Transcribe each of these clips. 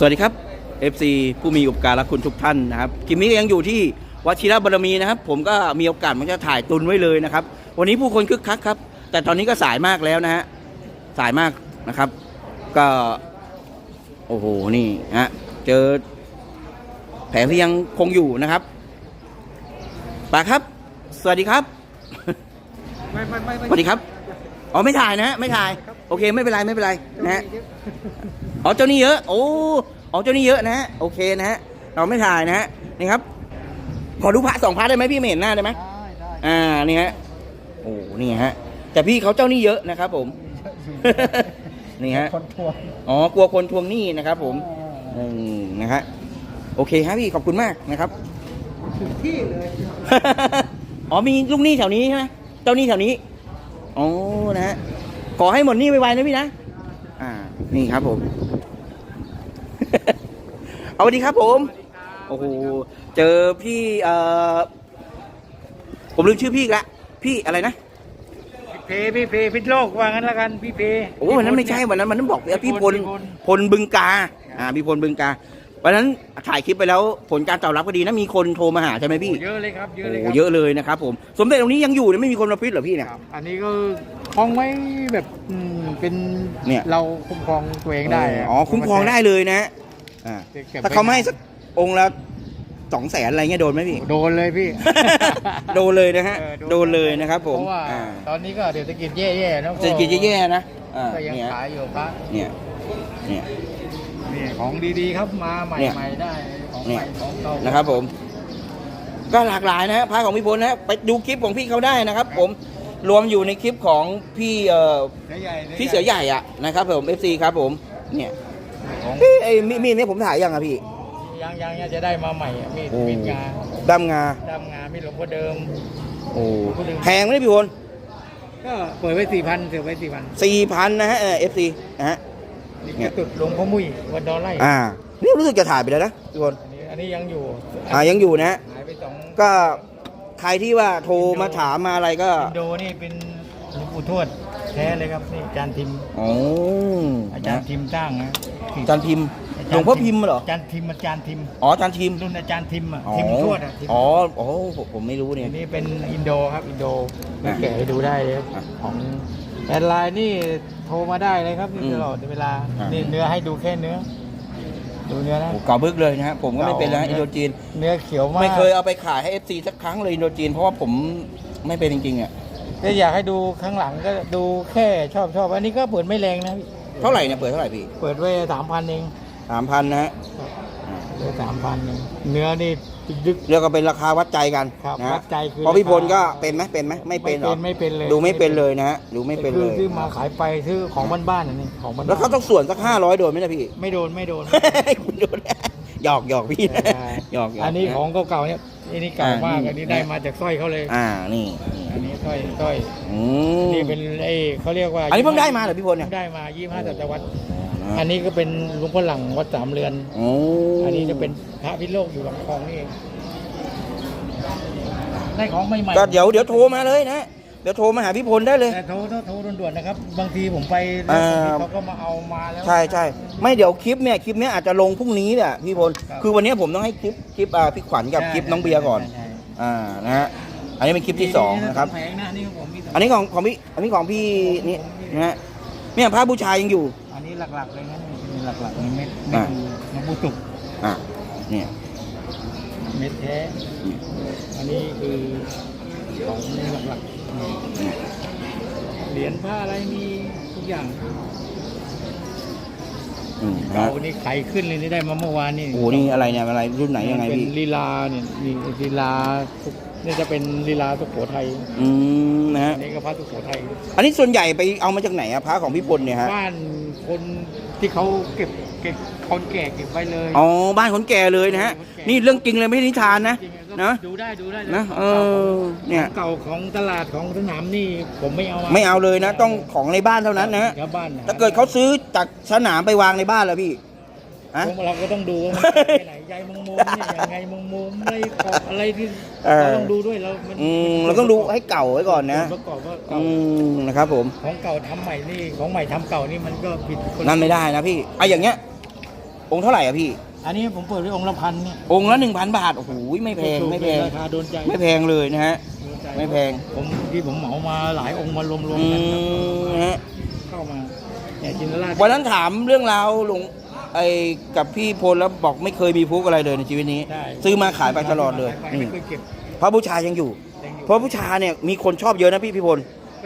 สวัสดีครับ FC ผู้มีอุปการะคุณทุกท่านนะครับคลิปนี้ยังอยู่ที่วัชิระบารมีนะครับ ผมก็มีโอกาสมันจะถ่ายตุนไว้เลยนะครับ วันนี้ผู้คนคึกคักครับ แต่ตอนนี้ก็สายมากแล้วนะฮะสายมากนะครับ ก็ โอ้โหนี่ฮะเจอแผลที่ยังคงอยู่นะครับปาครับ สวัสดีครับไม่ไม่ไม่สวัสดีครับอ๋อไม่ถ่ายนะฮะไม่ถ่าย โอเคไม่เป็นไรไม่เป็นไรนะฮะ อ๋อเจ้านี่เยอะ โอ้อ๋อเจ้านี่เยอะนะฮะโอเคนะฮะเราไม่ถ่ายนะฮะนี่ครับ ขอดูพระสองพระได้ไหมพี่ไม่เห็นหน้าได้ไหมได้ได้อ่านี่ฮะโอ้นี่ฮะ แต่พี่เขาเจ้านี่เยอะนะครับผม นี่ฮะคนทวงอ๋อกลัวคนทวงหนี้นะครับ ผมอืมนะฮะโอเคครับพี่ขอบคุณมากนะครับถึงที่เลย อ๋อมีลูกหนี้แถวนี้ใช่ไหมเจ้าหนี้แถวนี้อ๋อนะฮะขอให้หมดหนี้ไวๆนะพี่นะ อ่า นี่ครับผม เอาสวัสดีครับผม โอ้โห เจอพี่เอ่อผมลืมชื่อพี่อีกละ พี่อะไรนะพี่เพพี่เพพิษโลกว่างั้นละกันพี่เพโอ้วันนั้นไม่ใช่ วันนั้นมันนั้นบอกว่าพี่พลพี่พล พลบึงกา อ่า พี่พลบึงกา วันนั้นถ่ายคลิปไปแล้วผลการตอบรับก็ดีนะ มีคนโทรมาหาใช่ไหมพี่โอ้เยอะเลยครับเยอะเลยโอ้ครับเยอะเลยนะครับผม สมเด็จตรงนี้ยังอยู่เนี่ยไม่มีคนมาพิษเหรอพี่เนี่ย ครับ อันนี้ก็คล้องไว้แบบอืมเป็นเนี่ย เราคุ้มครองตัวเองได้ะอ๋อ คุ้มครองได้เลยนะ อ่าเก็บไว้ถ้าเขาไม่ให้สักองค์ละสองแสนอะไรเงี้ยโดนไหมพี่ โดนเลยพี่ โดนเลยนะฮะออโดนเลยนะครับผมเพราะว่าอ่าตอนนี้ก็เศรษฐกิจแย่ๆนะเศรษฐกิจแย่ๆนะอ่าก็ยังเนี่ยขายอยู่พระเนี่ยเนี่ยนี่ของดีๆครับมาใหเนี่ยม่ๆได้ของเนี่ใหยม่ของเก่านะครับผม ก็หลากหลายนะฮะพระของพี่พลนะไปดูคลิปของพี่เขาได้นะครับ ผมรวมอยู่ในคลิปของพี่เอ่อเสือใหญ่พี่เสือใหญ่อะนะครับผม FC ครับผมเนี่ย ของเอ้ยไอ้มีมีดเนี่ยผมถ่ายยังอะพี่ ยังยังยังจะได้มาใหม่อะมีดโอ้ มีดงาดำงา ดำงามีดหลวงพ่อเดิม โอ้แพงไหมพี่พลก็เปิดไว้สี่พันเสือไว้สี่พันสี่พันนะฮะเออ FC นะฮะเนี่นี่ยกระตุดหลวงพ่อมุ้ยวันดอลไล่อ่า นี่รู้สึกจะถ่ายไปแล้วนะพี่พลอันนี้อันนี้ยังอยู่อ่ายังอยู่นะฮะหายไปสองก็ใครที่ว่าโทรมาถามมาอะไรก็อินโดนี่เป็นหลวงปู่ทวดแท้เลยครับนี่อาจารย์ทิม อ๋ออาจารย์ทิมสร้างนะอาจารย์พิมพ์หลวงพ่อพิมพ์เหรอ อาจารย์ทิมอาจารย์ทิมอ๋ออาจารย์ทิมรุ่นอาจารย์ทิมอะอ๋อทิมทวดอะทิมอ๋ออ๋อผมผมไม่รู้เนี่ยอันนี้เป็นอินโดครับอินโดอะแกะให้ดูได้เลยครับอะของแอดไลน์นี่โทรมาได้เลยครับนี่อืมตลอดเวลาอะ นี่เนื้อให้ดูแค่เนื้อ ดูเนื้อนะ โอ้เก่าบึกเลยนะฮะผมก็ไม่เป็นแล้วเก่า อินโดจีน เนื้อเขียวมากไม่เคยเอาไปขายให้ FC สักครั้งเลยอินโดจีน เพราะว่าผมไม่เป็นจริงๆอะ ถ้าอยากให้ดูข้างหลังก็ดูแค่ชอบชอบอันนี้ก็เปิดไม่แรงนะพี่เท่าไหร่เนี่ยเปิดเท่าไหร่พี่เปิดไว้สามพันเองสามพันนะฮะไว้สามพันเองเนื้อนี่ดึกเรียกว่าเป็นราคาวัดใจกันครับนะวัฮะดใจคือเพราะพี่พลก็ราคาเป็นไหมเป็นไหมไม่เป็นหรอไม่เป็นเลยดูไม่เป็นเลยนะฮะดูไม่เป็นคืเลอยซื้อมาขายไปซื้อของบ้านๆอันนี้ของบ้านๆแล้วเขาต้องส่วนสักห้าร้อยโดนไหมนะพี่ ไม่โดนไม่โดนคุณโดนหยอกหยอกพี่นะหยอกหยอกอันนี้ของเก่าๆเนี่ยอั นนี้เก่ามากอ่านี่อันนี้ได้มาจากสร้อยเขาเลย อ่านี่นี่อันนี้สร้อยสร้อยอืมนี่เป็นไอ้เขาเรียกว่าอันนี้เพิ่งได้มาเหรอพี่พลเนี่ยพิ่งได้มายี่ห้าศตวรรษอัอันนนี้นี้ก็เป็นหลวงพ่อหลังวัดสามเรือน โอ้อันนี้จะเป็นพระพิโลกอยู่หลังคลองนี่เองได้ของใหม่ๆ ก็เดี๋ยวเดี๋ยวโทรมาเลยนะเดี๋ยวโทรมาหาพี่พลได้เลย แต่โทรโทรโทรด่วนๆนะครับ บางทีผมไปอ่าแล้วบางทีเขาก็มาเอามาแล้ว ใช่ใช่ไม่เดี๋ยวคลิปเนี่ยคลิปเนี้ยอาจจะลงพรุ่งนี้แหละพี่พลครับคือวันนี้ผมต้องให้คลิปคลิปอ่าพี่ขวัญกับคลิปน้องเบียร์ก่อนใช่ใช่ อ่านะฮะอันนี้เป็นคลิปที่สองนะครับแพงนะนี่ของผมมีสองอันนี้ของของพี่อันนี้ของพี่นี่นะฮะเนี่ยพระบูชายังอยู่ อันนี้หลักๆเลยนะนี่หลักๆนี่เม็ดอ่าเม็ดหลวงปู่ตุกอ่าเนี่ยเม็ดแท้อันนี้คือของหลักๆนี่ เหรียญผ้าอะไรมีทุกอย่างอืมนะเก่าฮะนี่ไขขึ้นเลยนี่ได้มาเมื่อวานนี่โอ้โหนี่อะไรเนี่ยอะไรรุ่นไหนยังไงเป็นพี่ลีลาเนี่ยนี่ลีลาสุนี่จะเป็นลีลาสุโขทัยอืมนะฮะอันนี้ก็พระสุโขทัยอันนี้ส่วนใหญ่ไปเอามาจากไหนอะพระของพี่พลเนี่ยฮะบ้านคนที่เขาเก็บเก็บคนแก่เก็บไว้เลย อ๋อบ้านคนแก่เลยนะฮะนี่เรื่องจริงเลยไม่ใช่นิทานนะ จริงๆก็ นะ ดูได้ดูได้เลยนะของเอเก่าอเนี่ยของเก่าของตลาดของสนามนี่ผมไม่เอามาไม่เอาเลยนะ ต้องของในบ้านเท่านั้นนะฮะชาวบ้านถ้าเกิดเขาซื้อจากสนามไปวางในบ้านแล้วพี่อะเราก็ต้องดูว่ามันไปไหนใยมังมุมเนี่ยยังไงมังมุมอะไรกรอบอะไรที่เออเราต้องดูด้วยเรามันอืมเราต้องดูให้เก่าไว้ก่อนนะประกอบว่าอืเก่ามนะครับผมของเก่าทำใหม่นี่ของใหม่ทำเก่านี่มันก็ผิดคนละนั่นไม่ได้นะพี่ไอะอย่างเงี้ยองค์เท่าไหร่อะพี่ อันนี้ผมเปิดไว้องค์ละพันเนี่ย องค์ละหนึ่งพันบาท โอ้โห ไม่แพง ไม่แพง ราคาโดนใจไม่แพงเลยนะฮะ โดนใจไม่แพง ผมที่ผมเหมามาหลายองค์มารวมอืๆกันครับมนะฮะ เข้ามาเนี่ยจินตราชวันนั้นถามเรื่องราวหลวงไอ้กับพี่พลแล้วบอกไม่เคยมีฟุกอะไรเลยในชีวิตนี้ใช่ซื้อมาขายไปตลอดเลยขายอืไม่มเคยเก็บพระบูชายังอยู่ ยังอยู่เพราะบูชาเนี่ยมีคนชอบเยอะนะพี่พี่พล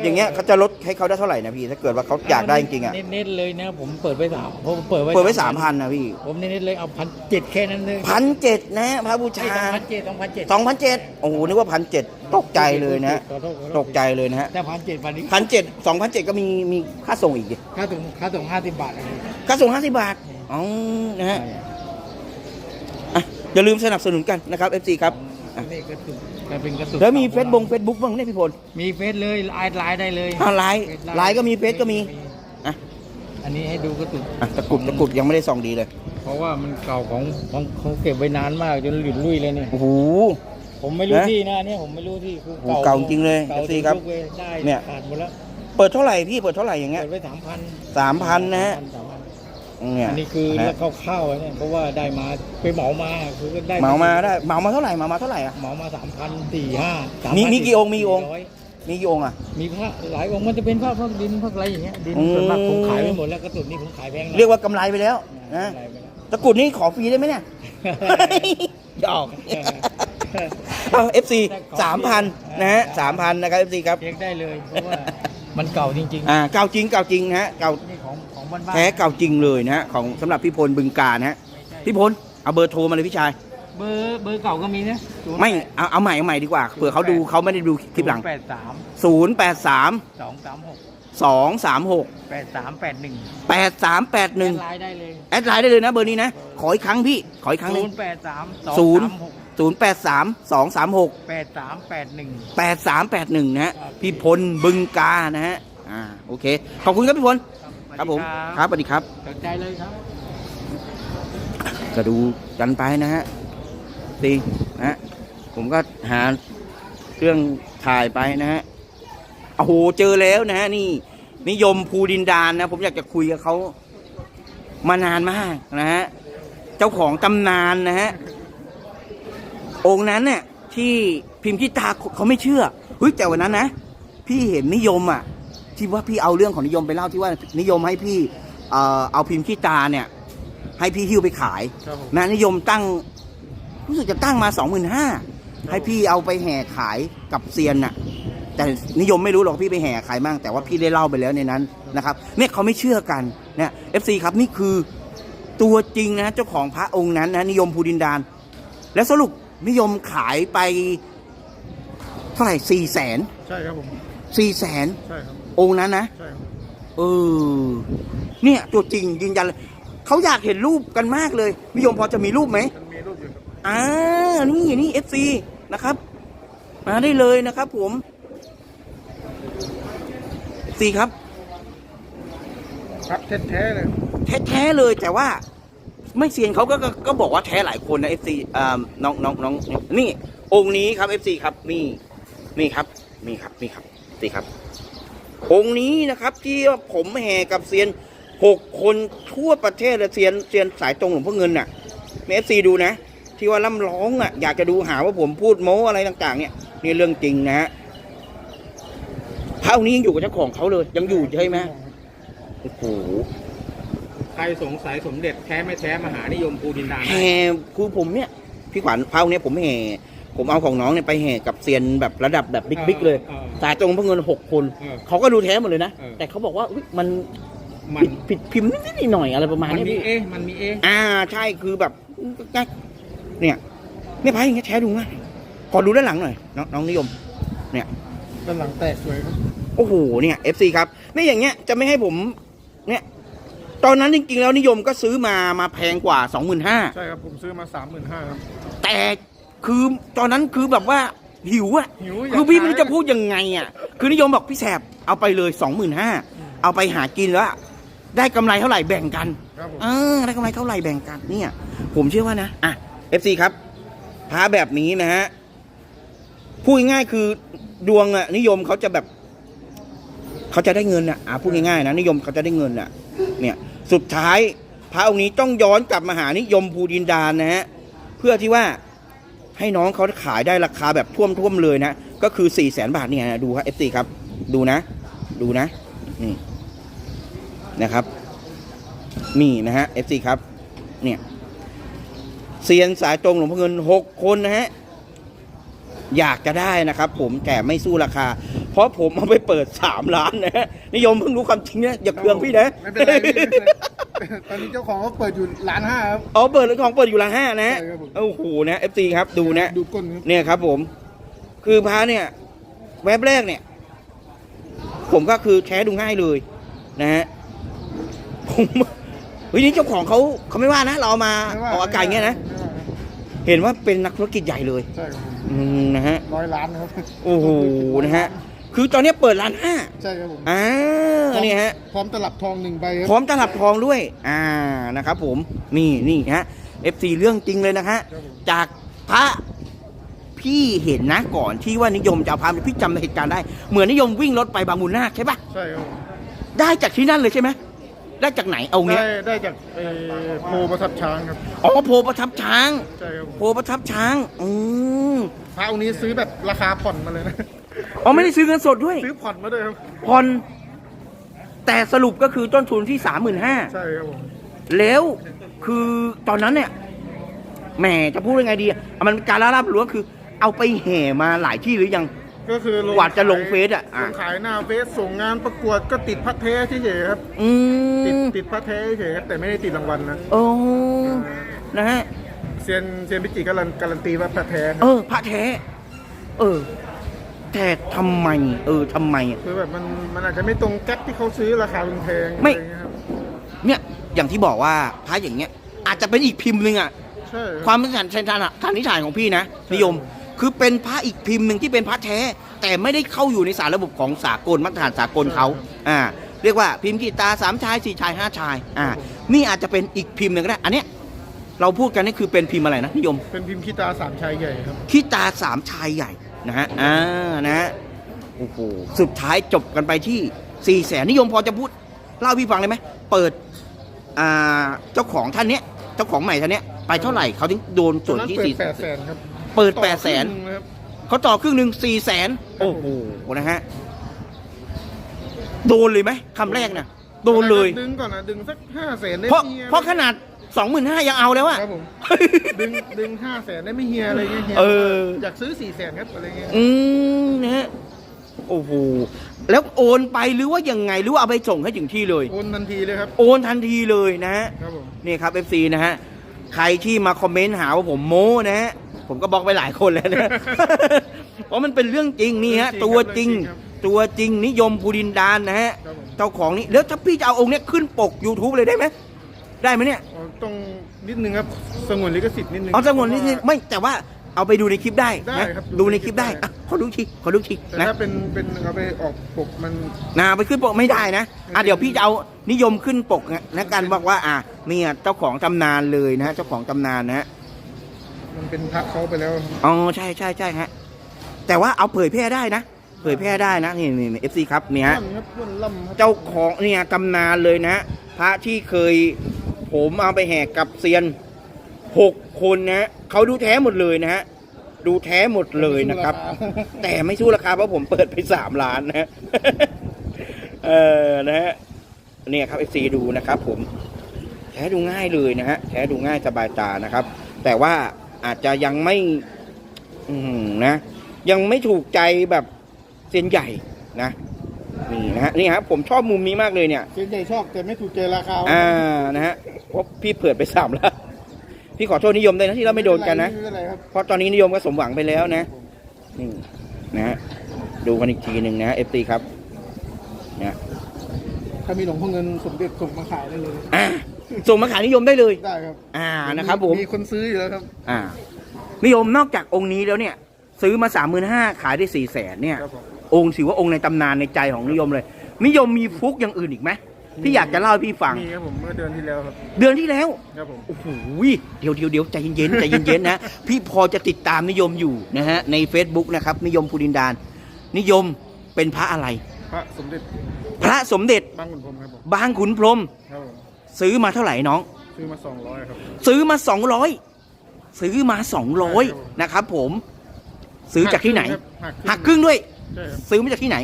อย่างเงี้ยเขาจะลดให้เขาได้เท่าไหร่นะพี่ ถ้าเกิดว่าเขาอยากได้จริงๆอะ เน้นๆเลยนะผมเปิดไว้สามผมเปิดไว้เปิดไว้สามพันนะพี่ผมเน้นๆเลยเอาพันเจ็ดแค่นั้นเลยพันเจ็ดนะพระบูใช่ชาสองพันเจ็ดสองพันเจ็ดสองพันเจ็ดโอ้โหนึกว่าพันเจ็ดตกใจเลยนะขอโทษขอโทษตกใจเลยนะฮะแต่พันเจ็ดพันนี้พันเจ็ดสองพันเจ็ดก็มีมีค่าส่งอีกดิค่าส่งค่าส่งห้าสิบบาทอะไรค่าส่งห้าสิบบาทอ๋อนะฮะอะอย่าลืมสนับสนุนกันนะครับ FC ครับนี่กระตุก กระเป็นกระตุกแล้วมีเฟซบงเฟซบุ๊กบ้างเนี่ยพี่พลมีเฟซเลยไลน์ไลน์ได้เลยอ่าไลน์ไลน์ก็มีเฟซก็มีอะอันนี้ให้ดูกระตุกอะตะกรุดตะกรุดยังไม่ได้ส่องดีเลย เพราะว่ามันเก่าของของเขาเก็บไว้นานมากจนหลุดลุ่ยเลยเนี่ยโอ้โห ผมไม่รู้นะ ที่นะเนี่ยผมไม่รู้ที่คือโอ้โหเก่าจริงเลยเก่า FC ครับจนกว้ได้เนี่ย ขาดหมดแล้วเปิดเท่าไหร่พี่เปิดเท่าไหร่อย่างเงี้ย เปิดไว้สามพันสามพันนะฮะ เนี่ยอันนี้คือนะแล้ฮะวเข้าๆเนี่ยเพราะว่าได้มาไปเหมามาคือก็ได้เหมามาได้เหมามาเท่าไหร่เหมามาเท่าไหร่อะ เหมามาสามพันสี่ห้ามีมีมีกี่องค์มีกี่องค์ มีกี่องค์อะ มีพระหลายองค์มันจะเป็นพระพวกดินพวกอะไรอย่างเงี้ยดินอืม ส่วนมากผมขายไปหมดแล้วกระตุนนี่ผมขายแพงหน่อเรียกว่ากำไรไปแล้วนะขายไปแล้ว ตะกรุดนี่ขอฟรีได้ไหมเนี่ย หยอกเอาเอฟซีสามพันนะฮะสามพันนะครับเอฟซีครับ เช็คได้เลยเพราะว่ามันเก่าจริง อ่าเก่าจริงเก่าจริงนะฮะเก่าๆ นี่ของของ บ้านๆแท้เก่าจริงเลยนะฮะของสำหรับพี่พลบึงการนะฮะพี่พลเอาเบอร์โทรมาเลยพี่ชาย เบอร์เบอร์เก่าก็มีนะไม่เอาเอาใหม่เอาใหม่ดีกว่าเผื่อเขาดูเขาไม่ได้ดูคลิปหลังแปดสาม0 8 3สองสามหก2 3 6แปดสามแปดหนึ่ง8 3 8ไลน์1ได้เลยแอดไลน์ได้เลยนะเบอร์นี้นะ ขออีกครั้งพี่ ขออีกครั้งหนึศูงนย์แปดสามสองศูนย์สามหก0 8 3 2 3 6แปดสามแปดหนึ่ง8 3 8 1 นะฮะพี่พลบึงกานะฮะอ่าโอเค ขอบคุณครับพี่พล ครับผม ครับสวัสดีครับสนใจเลยครับ ก็ดูกันไปนะฮะสินะฮะผมก็หาเครื่องถ่ายไปนะฮะโอ้โหเจอแล้วนะฮะนี่ นิยมภูดินดานนะ ผมอยากจะคุยกับเขามานานมากนะฮะเจ้าของตำนานนะฮะองค์นั้นเนี่ยที่พิมพ์ที่ตาเขาไม่เชื่อเฮ้ยแต่วันนั้นนะ พี่เห็นนิยมอะ ที่ว่าพี่เอาเรื่องของนิยมไปเล่าที่ว่านิยมให้พี่เอ่อเอาพิมพ์ขี้ตาเนี่ย ให้พี่หิ้วไปขายครับผม นะนิยมตั้ง รู้สึกจะตั้งมาสองหมื่นห้าให้พี่เอาไปแห่ขายกับเซียนน่ะ แต่นิยมไม่รู้หรอกพี่ไปแห่ขายมั่งแต่ว่าพี่ได้เล่าไปแล้วในนั้นนะครับเนี่ยเขาไม่เชื่อกันเนี่ยเอฟซีครับนี่คือตัวจริงนะเจ้าของพระองค์นั้นนะนิยมภูดินดาน แล้วสรุปนิยมขายไปเท่าไหร่สี่แสนใช่ครับผม สี่แสน ใช่ครับ องค์นั้นนะใช่ครับเออ เนี่ย ตัวจริงยืนยันเลยเขาอยากเห็นรูปกันมากเลยนิยมพอจะมีรูปไหมมันมีรูปอยู่ครับอ่านี่นี่เอฟซีนะครับ มาได้เลยนะครับ ผมซีครับ ครับแท้ๆเลยแท้ๆเลยแต่ว่า ไม่เซียนเขาก็ก็ก็บอกว่าแท้หลายคนนะเอฟซีอ่าน้องน้องน้องนี่ องค์นี้ครับเอฟซีครับนี่นี่ครับนี่ครับนี่ครับนี่ครับ องค์นี้นะครับที่ว่าผมแห่กับเซียนหกคนทั่วประเทศเลยเซียนเซียนสายตรงหลวงพ่อเงินน่ะเอฟซีดูนะ ที่ว่าล่ำร้องอะอยากจะดูหาว่าผมพูดโม้อะไรต่าง ๆ เนี่ยนี่เรื่องจริงนะฮะพระองค์นี้ยังอยู่กับเจ้าของเขาเลย ยังอยู่ใช่ไหมโอ้โหใครสงสัยสมเด็จแท้ไม่แท้มหานิยมภูดินดานแห่คือผมเนี่ยพี่ขวัญพระองค์เนี้ยผมแห่ ผมเอาของน้องเนี่ยไปแห่กับเซียนแบบระดับแบบบิ๊กๆเลยสายตรงหลวงพ่อเงินหกคนเออเขาก็ดูแท้หมดเลยนะเออแต่เขาบอกว่าอุ๊ยมันมัผินดผิดพิมพ์นิดๆหน่อยๆอะไรประมาณมันเนี้ยมีพี่ เอ๊ะมันมีเอ๊ะอ่าใช่คือแบบเนี่ยเนี่ยพายอย่างเงี้ยแท้ดูง่ายขอดูด้านหลังหน่อยน้องน้องนิยม ด้านหลังแตกสวยครับโอ้โหเนี่ย FC ครับไม่อย่างเงี้ยจะไม่ให้ผมเนี่ยตอนนั้นจริงๆแล้วนิยมก็ซื้อมามาแพงกว่า 25,000ใช่ครับผมซื้อมาสามหมื่นห้าครับแต่ คือตอนนั้นคือแบบว่าหิวอะหิวอยากคือพี่ไม่รู้ขายจะพูดยังไงอะคือนิยมบอกพี่แสบเอาไปเลย25,000เอาไปหากินแล้วอะได้กำไรเท่าไหร่แบ่งกันครับผม เออได้กำไรเท่าไหร่แบ่งกันเนี่ย ผมเชื่อว่านะอะ FC ครับพระแบบนี้นะฮะพูดง่ายๆคือดวงอะนิยมเขาจะแบบ เขาจะได้เงินอะอะพูดง่ายๆนะนิยมเขาจะได้เงินอะเนี่ย สุดท้ายพระองค์นี้ต้องย้อนกลับมาหานิยมภูดินดานนะฮะ เพื่อที่ว่า ให้น้องเขาขายได้ราคาแบบท่วมๆเลยนะ ก็คือ4ี่แสนบาทเนี่ยนะดูครับ FC ครับ ดูนะ ดูนะนี่นะครับนี่นะฮะ FC ครับ เนี่ยเซียนสายตรงหลวงพ่อเงินหกคนนะฮะ อยากจะได้นะครับผมแต่ไม่สู้ราคา เพราะผมเอาไปเปิดสามล้านนะฮะนิยมเพิ่งรู้ความจริงนะอย่าเคืองพี่นะไม่เป็นไรพี่ไม่เป็นไรตอนนี้เจ้าของเขาเปิดอยู่ล้านห้าครับ อ๋อเปิดของเปิดอยู่ละห้านะฮะใช่ครับผม โอ้โหนะ FC ครับดูนะ ดูก้นครับเนี่ยครับผม คือพระเนี่ยแวบแรกเนี่ย ผมก็คือแช้ดูง่ายเลยนะฮะผมเฮ้ยนี่เจ้าของเขาเขาไม่ว่านะ เราเอามาไม่ว่ออกอากาศอย่างเงี้ยนะ ไม่ว่าครับเห็นว่าเป็นนักธุรกิจใหญ่เลย ใช่ครับผมอืมนะฮะ ร้อยล้านครับโอ้โหนะฮะ คือตอนนี้เปิดร้านห้าใช่ครับผมอ่านี่ฮะพร้อมตลับทองหนึ่งใบครับพร้อมตลับทองด้วย อ่านะครับผมนี่นี่ฮะ FC เรื่องจริงเลยนะฮะครับผมจากพระพี่เห็นนะก่อนที่ว่านิยมจะเอาพระพี่จำเหตุการณ์ได้ เหมือนนิยมวิ่งรถไปบางมูลนาคใช่ปะใช่ครับผมได้จากที่นั่นเลยใช่ไหมได้จากไหนเอาเงี้ยได้ได้จากเอ่อโพประทับช้างครับอ๋อโพประทับช้างใช่ครับผมโพประทับช้างอืมพระองค์นี้ซื้อแบบราคาผ่อนมาเลยนะ อ๋อไม่ได้ซื้อเงินสดด้วย ซื้อผ่อนมาด้วยครับผ่อนแต่สรุปก็คือต้นทุนที่สามหมื่นห้าใช่ครับผมแล้วคือตอนนั้นเนี่ยแหมจะพูดยังไงดีอะมันการละลาบล้วงคือ เอาไปแห่มาหลายที่หรือยังก็คือกว่าจะลงเฟซอะอะลงขายหน้าเฟซส่งงานประกวดก็ติดพัดเทสเฉยๆครับอืติดมติดพัดเทสเฉยๆครับแต่ไม่ได้ติดรางวัลนะโอ้นะฮะเซียนเซียนพิจิการันการันตีว่าพัดแท้คเอรับอพระแท้ เออ แต่ทำไม เออทำไมอะคือแบบมันมันอาจจะไม่ตรงแก๊ปที่เขาซื้อราคาแพงๆไม่ อะไรอย่างเงี้ยครับเนี่ยอย่างที่บอกว่าพระอย่างเงี้ย อาจจะเป็นอีกพิมพ์หนึ่งอะใช่ความเป็นสันสันสันนิษฐานของพี่นะนิยม คือเป็นพระอีกพิมพ์หนึ่งที่เป็นพระแท้ แต่ไม่ได้เข้าอยู่ในสารระบบของสากลมาตรฐานสากลเขาอ่า เรียกว่าพิมพ์กีตาสามชายสี่ชายห้าชายอ่านี่อาจจะเป็นอีกพิมพ์หนึ่งก็ได้อันเนี้ยเราพูดกันนี่คือเป็นพิมพ์อะไรนะนิยม เป็นพิมพ์คีตาสามชายใหญ่ครับ ขี้ตาสามชายใหญ่ นะฮะอ่านะฮะโอ้โหสุดท้ายจบกันไปที่สี่แสนนิยมพอจะพูดเล่าให้พี่ฟังได้ไหมเปิดอ่าเจ้าของท่านเนี้ยเจ้าของใหม่ท่านเนี้ยไปเท่าไหร่เขาถึงโดนส่วนที่ตอสี่เปิดแปดแสนครับเปิดต่อแปดแสนครึ่งงนะครับเขาต่อครึ่งหนึ่งสี่แสนโอ้โหนะฮะโดนเลยไหมคำแรกน่ะโดนเลยดึงก่อนนะดึงสักห้าแสนได้เพราะไม่ฮียเพราะขนาด สองหมื่นห้ายังเอาแล้วอะ ครับผม ดึงดึงห้าแสนได้ไม่เฮียอะไรเงี้ยฮียเออ อยากซื้อสี่แสนครับอะไรเงี้ยอืมนะฮะโอ้โหแล้วโอนไปหรือว่ายังไงหรือว่าเอาไปส่งให้ถึงที่เลย โอนทันทีเลยครับ โอนทันทีเลยนะฮะครับผมนี่ครับ FC นะฮะใครที่มาคอมเมนต์หาว่าผมโม้นะฮะผมก็บล็อกไปหลายคนแล้วนะ เพราะมันเป็นเรื่องจริงนี่ฮะตัวจริง ตัวจริงนิยมภูดินดานนะฮะครับผมเจ้าของนี่แล้วถ้าพี่จะเอาองค์เนี้ยขึ้นปก YouTube เลยได้ไหม ได้ไหมเนี่ยอ๋อต้องนิดนึงครับสงวนลิขสิทธิ์นิดนึง เอาสงวนนิดนึงไม่แต่ว่าเอาไปดูในคลิปได้ได้นะครับ ดูในคลิปได้ได้อะขอดูทีขอดูทีแต่นะถ้าเป็นเป็นเอาไปออกปกมันนาไปขึ้นปกไม่ได้นะอะเดี๋ยวพี่จะเอานิยมขึ้นปกนะนะกันบอกว่า อะเนี่ยเจ้าของตำนานเลยนะฮะเจ้าของตำนานนะฮะ มันเป็นพระเขาไปแล้ว อ๋อใช่ใช่ใช่ฮะแต่ว่าเอาเผยแพร่ได้นะ เผยแพร่ได้นะนี่นี่เอฟซีครับเนี่ยฮะ ล่ำครับล้วนล่ำครับ เจ้าของเนี่ยตำนานเลยนะ พระที่เคย ผมเอาไปแหกกับเซียนหกคนนะเขาดูแท้หมดเลยนะฮะดูแท้หมดเลยนะครับ แต่ไม่สู้ราคาเพราะผมเปิดไปสามล้านนะฮะเออนะฮะเนี่ยครับเอฟซีดูนะครับ ผมแท้ดูง่ายเลยนะฮะแท้ดูง่ายสบายตานะครับ แต่ว่าอาจจะยังไม่ อืมนะยังไม่ถูกใจแบบเซียนใหญ่นะ นี่นะฮะนี่ครับผมชอบมุมนี้มากเลยเนี่ยเซียนใหญ่ชอบแต่ไม่ถูกใจราคาอ่านะฮะเพราะพี่เผื่อไปสามแล้วพี่ขอโทษนิยมด้วยนะที่เราไม่โดนกันนะไม่เป็นไรครับเพราะตอนนี้นิยมก็สมหวังไปแล้วนะนี่นะฮะดูกันอีกทีหนึ่งนะเอฟซีครับนะถ้ามีหลวงพ่อเงินสมเด็จส่งมาขายได้เลยอ่าส่งมาขายนิยมได้เลยได้ครับ อ่านะครับผมมีคนซื้ออยู่แล้วครับ อ่า นิยมนอกจากองค์นี้แล้วเนี่ย ซื้อมาสามหมื่นห้าขายได้สี่แสนเนี่ยครับผม องค์ถือว่าองค์ในตำนานในใจของนิยมเลย นิยมมีฟุกอย่างอื่นอีกไหมที่อยากจะเล่าให้พี่ฟัง มีครับผมเมื่อเดือนที่แล้วครับ เดือนที่แล้วครับผมโอ้โหเดี๋ยวเดี๋ยวเดี๋ยวใจเย็นๆใจเย็นๆนะ พี่พอจะติดตามนิยมอยู่นะฮะใน Facebook นะครับ นิยมภูดินดานนิยมเป็นพระอะไร พระสมเด็จ พระสมเด็จบางขุนพรหมครับผมบางขุนพรหมครับผมซื้อมาเท่าไหร่น้อง ซื้อมาสองร้อยครับซื้อมาสองร้อยซื้อมาสองร้อยนะครับผม ซื้อจากที่ไหน หักหักครึ่งด้วย ใช่ครับซื้อมาจากที่ไหน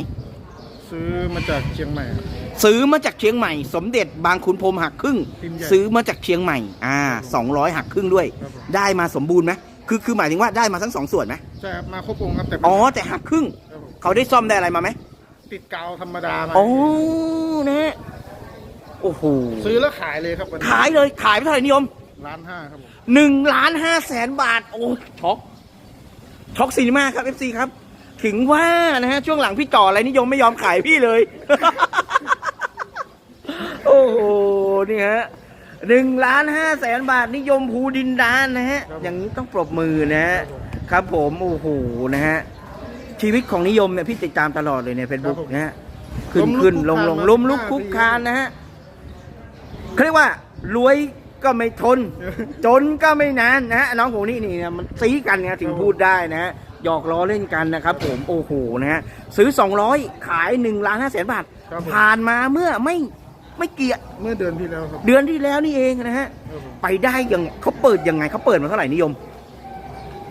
ซื้อมาจากเชียงใหม่ครับ ซื้อมาจากเชียงใหม่ สมเด็จบางขุนพรหมหักครึ่ง พิมพ์ใหญ่ซื้อมาจากเชียงใหม่ อ่าสองร้อยหักครึ่งด้วย ครับผม ได้มาสมบูรณ์ไหมคือคือหมายถึงว่าได้มาทั้งสองส่วนไหมใช่ครับมาครบองค์ครับแต่อ๋อแต่หักครึ่ง ครับผมเขาได้ซ่อมได้อะไรมาไหมติดกาวธรรมดามาโอ้นะโอ้โหซื้อแล้วขายเลยครับวันนี้ขายเลยขายไปเท่าไหร่นิยมล้านห้าครับผมหนึ่งล้านห้าแสนบาท โอ้ยช็อกช็อกซีนีมาครับเอฟซีครับ ถึงว่านะฮะช่วงหลังพี่จ่ออะไรนิยมไม่ยอมขายพี่เลย โอ้โหนี่ฮะหนึ่งล้านห้าแสนบาทนิยมภูดินดานนะฮะ อย่างนี้ต้องปรบมือนะฮะครับผมโอ้โหนะฮะชีวิตของนิยมเนี่ยพี่ติดตามตลอดเลยในเฟซบุ๊กนะฮะขึ้นขึ้นลงลงล้มลุกคลุกคลานนะฮะเขาเรียกว่ารวยก็ไม่ทน จนก็ไม่นานนะฮะน้องผมนี่นี่นะมันซีกันไงถึงพูดได้นะฮะ หยอกล้อเล่นกันนะครับ ผมโอ้โหนะฮะซื้อ 200 ขาย1ล้าน5แสนบาท ครับผม ผ่านมาเมื่อไม่ไม่เกี่ยเมื่อเดือนที่แล้วครับ เดือนที่แล้วนี่เองนะฮะครับผมไปได้ยังเขาเปิดยังไงเขาเปิดมาเท่าไหร่นิยม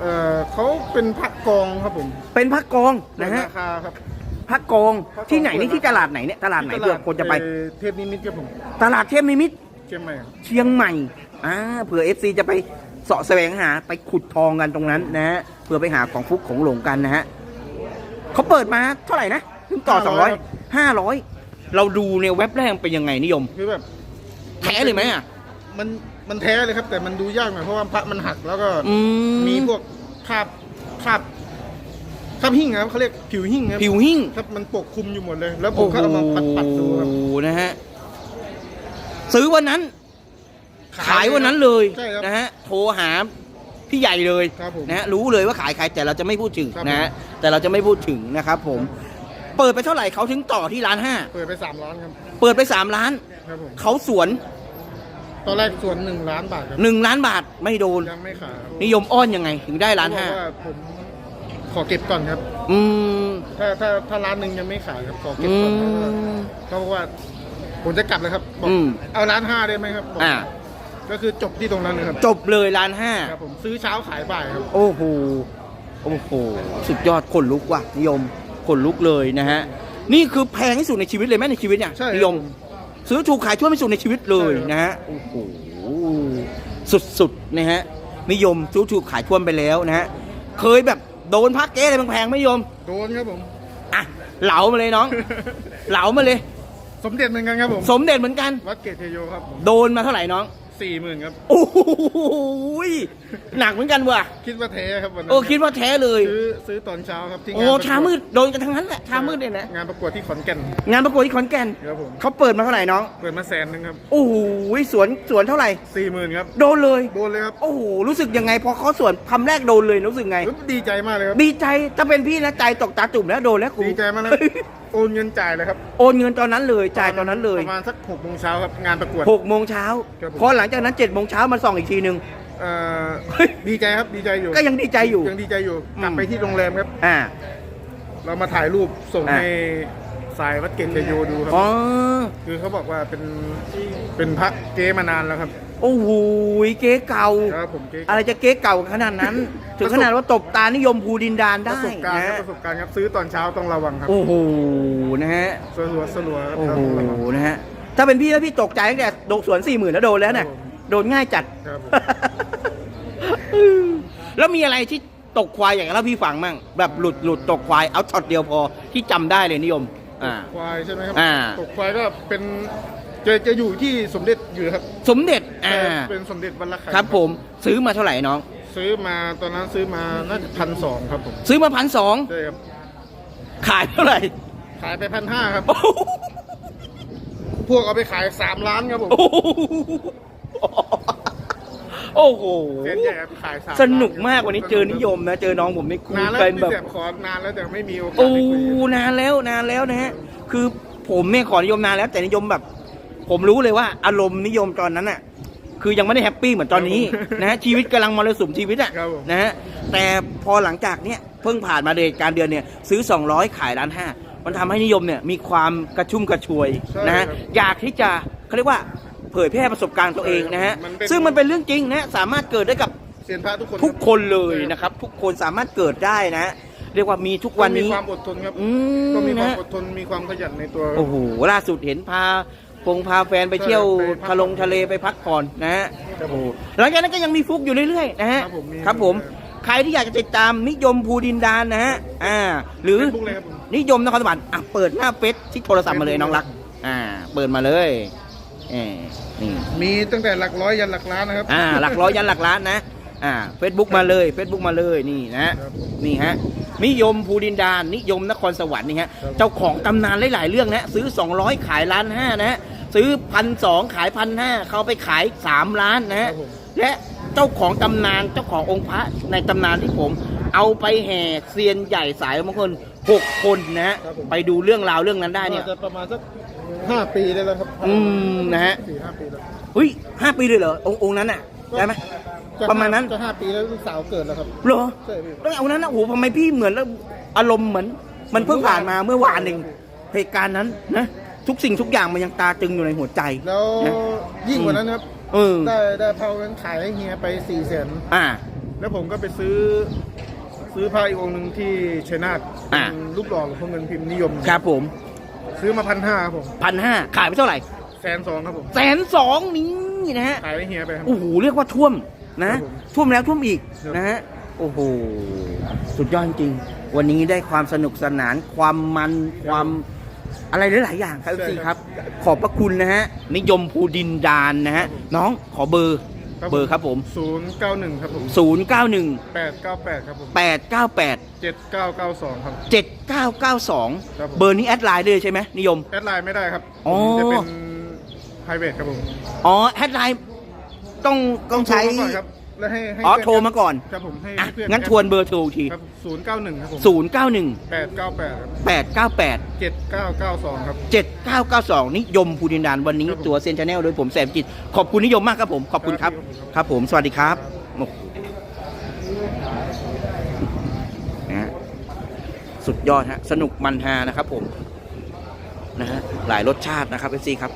เอ่อเขาเป็นพักกองครับผมเป็นพักกองนะฮะราคาครับ พักกองพักกองที่ไหนนี่ที่ตลาดไหนเนี่ยตลาดไหนเพื่อคนจะไป เอ่อเทพนิมิตครับผมตลาดเทพนิมิตรเชียงใหม่ครับเชียงใหม่อ่าเผื่อเอฟซีจะไป เสาะแสวงหาไปขุดทองกันตรงนั้นนะฮะเพื่อไปหาของฟุกของหลงกันนะฮะเขาเปิดมาเท่าไหร่นะถึงต่อสองร้อยห้าร้อยเราดูเนี่ยเว็บแรกเป็นยังไงนิยมคือแบบแท้เลยไหมอะมันมันแท้เลยครับ แต่มันดูยากหน่อยเพราะว่าพระมันหักแล้วก็อืมมีพวกคราบคราบคราบหิ้งครับเขาเรียกผิวหิ้งครับผิวหิ้งครับมันปกคลุมอยู่หมดเลย แล้วผโอ้มโหก็เอามาปัดปัดๆดูครับนะฮะซื้อวันนั้น ขายวันนั้นเลยใช่ครับนะฮะโทรหาพี่ใหญ่เลยครับผม นะฮะรู้เลยว่าขายใครแต่เราจะไม่พูดถึงครับ นะฮะผมแต่เราจะไม่พูดถึงนะครับผม เปิดไปเท่าไหร่เขาถึงต่อที่ร้านห้าเปิดไปสามล้านครับเปิดไปสามล้านครับผมเขาสวนตอนแรกส่วนหนึ่งล้านบาทครับหนึ่งล้านบาทไม่โดน ยังไม่ขายครับนิยมอ้อนยังไง ถึงได้ล้านห้าเขบอกว่าผมขอเก็บก่อนครับ อืมถ้าถ้าถ้าร้านหนึ่งยังไม่ขายครับขอเก็บอืก่อนมเขาบอกว่าผมจะกลับเลยครับบอกอืม เอาร้านห้าได้ไหมครับบอกอ่า ก็คือจบที่ตรงนั้นเลยครับจบเลยล้านห้าครับผมซื้อเช้าขายบ่ายครับโอ้โหโอ้โหสุดยอดขนลุกว่ะนิยมขนลุกเลยนะฮะนี่คือแพงที่สุดในชีวิตเลยไหมในชีวิตเนี่ยใช่นิยม ซื้อถูกขายชั่วที่สุดในชีวิตเลยใช่ครับนะฮะโอ้โหสุดๆนะฮะนิยมซื้อถูกขายท่วมไปแล้วนะฮะเคยแบบโดนพักเก๊อะไรแพงๆไหมนิยมโดนครับผมอะเหลามาเลยน้อง เหลามาเลย สมเด็จเหมือนกันครับผม สมเด็จเหมือนกัน วัดเกตเทโยครับผมโดนมาเท่าไหร่น้อง สี่หมื่นครับ โอ้โหหนักเหมือนกันว่ะ คิดว่าแท้ครับวันนั้นโอ้คิดว่าแท้เลยซื้อซื้อตอนเช้าครับที่งานโอ้ประกวดชามืดโดนกันทั้งนั้นแหละชามืดเนี่ยนะงานประกวดที่ขอนแก่น งานประกวดที่ขอนแก่นครับผม เขาเปิดมาเท่าไหร่น้องเปิดมาแสนหนึ่งครับโอ้โหสวนสวนเท่าไหร่ สี่หมื่นครับ โดนเลย โดนเลยครับโอ้โหรู้สึกยังไงพอเขาสวนคำแรกโดนเลยรู้สึกไง ดีใจมากเลยครับ ดีใจถ้าเป็นพี่นะใจตกตาจุ่มแล้วโดนแล้วกูดีใจมากเลยโอนเงินจ่ายเลยครับโอนเงินตอนนั้นเลยจ่ายตอนนั้นเลยประมาณสักหกโมงเช้าครับงานประกวดหกโมงเช้าครับผมพอหลังจากนั้นเจ็ดโมงเช้ามาส่องอีกทีหนึ่งเอ่อเฮ้ยดีใจครับดีใจอยู่ ก็ยังดีใจอยู่ยังดีใจอยู่อืมกลับไปที่โรงแรมครับ อ่า เรามาถ่ายรูปส่งอะ ให้สายวัดเกตเทโยดูครับอ๋อคือเขาบอกว่าเป็นเป็นพระเก๊มานานแล้วครับ โอ้โหเก๊เก่า ครับผมเก๊อะไรจะเก๊เก่าขนาดนั้น ถึงขนาดว่าตบตานิยมภูดินดานปได้ระสบการณ์ครับนะประสบการณ์ครับซื้อตอนเช้าต้องระวังครับโอ้โหนะฮะ สลัวสลัวครับโอ้โห ต้องระวัง นะฮะ ถ้าเป็นพี่แล้วพี่ตกใจตั้งแต่โดนสวนสี่หมื่นแล้วโดนแล้วเนี่ยครับผมโดนง่ายจัด ครับผม แล้วมีอะไรที่ตกควายอย่างเล่าพี่ฟังมั่งแบบหลุดหลุดตกควายเอาช็อตเดียวพอที่จำได้เลยนิยม อ่า ควายใช่ไหมครับอ่า ตกควายก็เป็นจะจะอยู่ที่สมเด็จอยู่ครับสมเด็จอ่าเป็นสมเด็จวันละไข่ครับผมซื้อมาเท่าไหร่น้อง ซื้อมาตอนนั้นซื้อมาน่าจะพันสองครับผมซื้อมาพันสองใช่ครับขายเท่าไหร่ ขายไปพันห้าครับ โอ้โหพวกเอาไปขายสามล้านครับผม โอ้โห เส้นใหญ่ครับขายสามสนุกมากล้วันนี้เจอนิยมนะ เจอน้องผมนี่คุยนานแล้วกันพี่แบบแต่ขอนานแล้วแต่ไม่มีโอกาสโอ้ได้คุยนานแล้วนานแล้วนะฮะคือผมเนี่ยขอนิยมนานแล้วแต่นิยมแบบ ผมรู้เลยว่าอารมณ์นิยมตอนนั้นอะคือยังไม่ได้แฮปปี้เหมือนตอนนี้นะฮะชีวิตกำลังมรสุมชีวิตอะครับผมนะฮะแต่พอหลังจากเนี้ยเพิ่งผ่านมาเลยการเดือนเนี่ยซื้อ 200 ขายล้านห้ามันทำให้นิยมเนี่ยมีความกระชุ่มกระชวยนะฮะอยากที่จะเขาเรียกว่า เผยแพร่ประสบการณ์ตัวเองนะฮะมันเป็น ซึ่งมันเป็นเรื่องจริงนะสามารถเกิดได้กับเซียนพระทุกคนทุกคนเลยนะครับ ทุกคนสามารถเกิดได้นะฮะเรียกว่ามีทุกวันมีนี้ความอดทนครับอืก็มีมความนะ อดทนมีความขยันในตัว โอ้โหล่าสุดเห็นพาพงพาแฟนไปเที่ยวไปพักทะลงทะเลไปพักผ่อนนะฮะโอ้โหหลังจากนั้นก็ยังมีฟุกอยู่เรื่อยๆนะฮะครับผมมี ครับผมใครที่อยากจะติดตามนิยมภูดินดานนะฮะอ่าหรือ เฟซบุ๊กเลยครับผม นิยมนครสวรรค์อะเปิดหน้าเฟซที่โทรศัพท์มาเลยน้องรัก อ่า เปิดมาเลย เออนี่มีตั้งแต่หลักร้อยยันหลักล้านนะครับ อ่า หลักร้อยยันหลักล้านนะ อ่าเฟซบุ๊กมาเลยเฟซบุ๊กมาเลยนี่นะ ครับนี่ฮะนิยมภูดินดานนิยมนครสวรรค์นี่ฮะครับ เจ้าของตำนานหลาย ๆ เรื่องนะซื้อ 200 ขายล้านห้านะฮะซื้อพันสองขายพันห้าเขาไปขาย 3 ล้านนะคฮะรับผมและเจ้าของตำนานเจ้าขององค์พระในตำนานที่ผม เอาไปแห่เซียนใหญ่สายมงคลหกคนนะฮะครับผมไปดูเรื่องราวเรื่องนั้นได้เนี่ยาจะประมาณสัก ห้าปีได้แล้วครับอืมนะฮะสี่ห้าปีแล้วอุ้ยห้าปีเลยเหรอองค์องค์นั้นอะได้ไหมประมาณนั้นจะห้าปีแล้วลูกสาวเกิดแล้วครับเหรอใช่พี่แล้วเอานั้นนะโอ้โหทำไมพี่เหมือนแล้วอารมณ์เหมือน มันเพิ่งผ่านมาเมื่อวานเองเหตุการณ์นั้นนะทุกสิ่งทุกอย่างมันยังตาตึงอยู่ในหัวใจแล้วนะยิ่งกว่านั้นนะครับเออได้ได้เผาเงินขายให้เฮียไปสี่แสนอ่า แล้วผมก็ไปซื้อ ซื้อผ้าอีกองค์หนึ่งที่ชัยนาทอ่าเป็นรูปหล่อหลวงพ่อเงินพิมพ์นิยมครับผม ซื้อมาพันห้าครับผมพันห้าขายไปเท่าไหร่แสนสองครับผมแสนสองนี่นะฮะขายให้เฮียไปครับ โอ้โหเรียกว่าท่วมนะครับผมท่วมแล้วท่วมอีกครับ นะฮะโอ้โหสุดยอดจริงๆวันนี้ได้ความสนุกสนานความมันความอะไรหลายๆอย่างครับ พี่ครับ ขอบพระคุณนะฮะนิยมภูดินดานนะฮะน้องขอเบอร์เบอร์ครับผม ศูนย์เก้าหนึ่งครับผม091 แปดเก้าแปดครับผม 898เจ็ ดเก้าเก้าสองครับ7992 ครับผมเบอร์นี้แอดไลน์ได้เลยใช่ไหมนิยม แอดไลน์ไม่ได้ครับอ๋อจะเป็น private ครับผมอ๋อแอดไลน์ต้องต้องใช้ โทรมาก่อนครับแล้วให้ให้อ๋อเพื่นโทรมาก่อน ครับผมให้อะให้เพื่อนงั้นทวนเบอร์โทรอีกที ครับศูนย์เก้าหนึ่งครับผม091แปดเก้าแปดครับ898เจ็ดเก้าเก้าสองครับ 7992 นิยมภูดินดานวันนี้ครับผมตัวเซนชาแนลโดยผมแสมจิต ขอบคุณนิยมมากครับผม ขอบคุณครับ ครับครับผม สวัสดีครับโอ้นะฮะ สุดยอดฮะสนุกมันฮานะครับผมนะฮะหลายรสชาตินะครับเอฟซีครับ